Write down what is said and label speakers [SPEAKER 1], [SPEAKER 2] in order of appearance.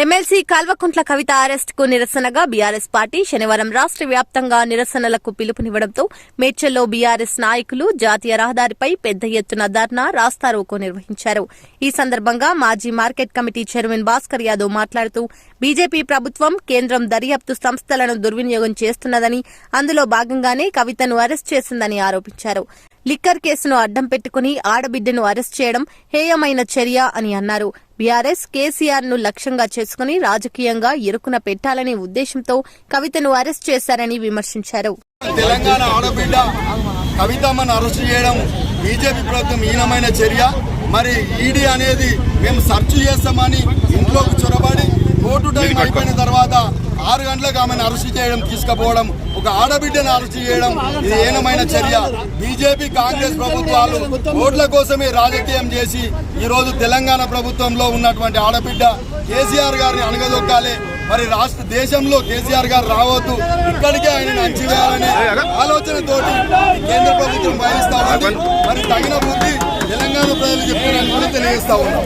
[SPEAKER 1] MLC Kalvakuntla Kavitha అరెస్ట్కు నిరసనగా BRS party శనివారం రాష్ట్ర వ్యాప్తంగా నిరసనలకు పిలుపునివ్వడంతో మేడ్చల్లో బీఆర్ఎస్ నాయకులు జాతీయ రహదారిపై పెద్ద ఎత్తున ధర్నా రాస్తారోకో నిర్వహించారు. ఈ సందర్భంగా మాజీ market committee chairman Bhaskar Yadav మాట్లాడుతూ బీజేపీ ప్రభుత్వం కేంద్రం దర్యాప్తు సంస్థలను దుర్వినియోగం చేస్తున్నదని అందులో భాగంగానే కవితను అరెస్ట్ చేసిందని ఆరోపించారు. లిక్కర్ కేసును అడ్డం పెట్టుకుని ఆడబిడ్డను అరెస్ట్ చేయడం హేయమైన చర్య అని అన్నారు. బీఆర్ఎస్ కేసీఆర్ను లక్ష్యంగా చేసుకుని రాజకీయంగా ఇరుకున పెట్టాలనే ఉద్దేశంతో కవితను అరెస్ట్ చేశారని విమర్శించారు.
[SPEAKER 2] తెలంగాణ ఆడబిడ్డ కవితమ్మను అరెస్ట్ చేయడం బీజేపీ ప్రభుత్వం హీనమైన చర్య. మరి ఈడీ అనేది మేము సర్చ్ చేస్తామని ఇంట్లోకి చొరబడి కోర్టు టైం అయిపోయిన తర్వాత ఆరు గంటలకు ఆమెను అరెస్ట్ చేయడం తీసుకుపోవడం ఒక ఆడబిడ్డను అరెస్ట్ చేయడం ఇది ఏనమైన చర్య. బీజేపీ కాంగ్రెస్ ప్రభుత్వాలు ఓట్ల కోసమే రాజకీయం చేసి ఈరోజు తెలంగాణ ప్రభుత్వంలో ఉన్నటువంటి ఆడబిడ్డ కేసీఆర్ గారిని అణగదొక్కాలి. మరి రాష్ట్ర దేశంలో కేసీఆర్ గారు రావద్దు. ఇక్కడికే ఆయన అంచివేయాలనే ఆలోచనతోటి కేంద్ర ప్రభుత్వం వహిస్తా ఉంది. మరి తగిన బుద్ధి తెలంగాణ ప్రజలు చెప్పారని కూడా తెలియజేస్తా ఉన్నాం.